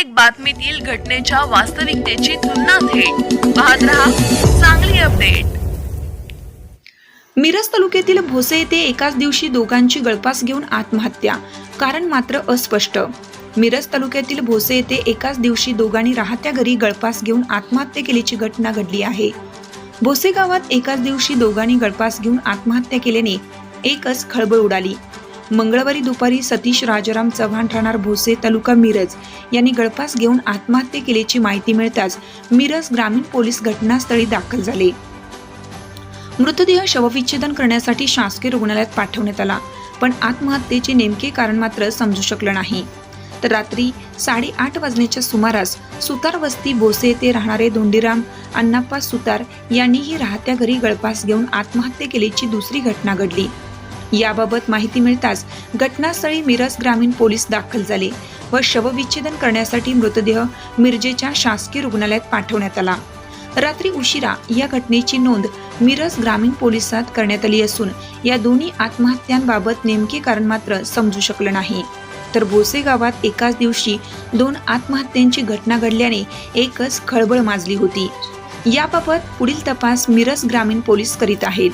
प्रत्येक बातमीतील घटनेच्या वास्तविकतेची तुलना थेट. पाहत रहा चांगली अपडेट. मिरज तालुक्यातील भोसे येथे एकाच दिवशी दोघांची गळपास घेऊन आत्महत्या कारण मात्र अस्पष्ट. मिरज तालुक्यातील भोसे येथे एकाच दिवशी दोघांनी राहत्या घरी गळपास घेऊन आत्महत्या केल्याची घटना घडली आहे. भोसे गावात एकाच दिवशी दोघांनी गळपास घेऊन आत्महत्या केल्याने एकच खळबळ उडाली. मंगळवारी दुपारी सतीश राजाराम चव्हाण राहणार भोसे तालुका मिरज. यांनी गळपास घेऊन आत्महत्या केल्याची माहिती मिळताच मिरज ग्रामीण पोलीस घटनास्थळी दाखल झाले. मृतदेह शवविच्छेदन करण्यासाठी शासकीय रुग्णालयात पाठवण्यात आला पण आत्महत्येचे नेमके कारण मात्र समजू शकलं नाही. तर रात्री साडेआठ वाजण्याच्या सुमारास सुतार वस्ती भोसे येथे राहणारे धोंडीराम अण्णाप्पा सुतार यांनीही राहत्या घरी गळपास घेऊन आत्महत्या केल्याची दुसरी घटना घडली. याबाबत माहिती मिळताच घटनास्थळी मिरज ग्रामीण पोलीस दाखल झाले व शवविच्छेदन करण्यासाठी मृतदेह मिरजेच्या शासकीय रुग्णालयात पाठवण्यात आला. रात्री उशिरा या घटनेची नोंद मिरज ग्रामीण पोलिसात करण्यात आली असून या दोन्ही आत्महत्यांबाबत नेमके कारण मात्र समजू शकलं नाही. तर भोसे गावात एकाच दिवशी दोन आत्महत्यांची घटना घडल्याने एकच खळबळ माजली होती. याबाबत पुढील तपास मिरज ग्रामीण पोलीस करीत आहेत.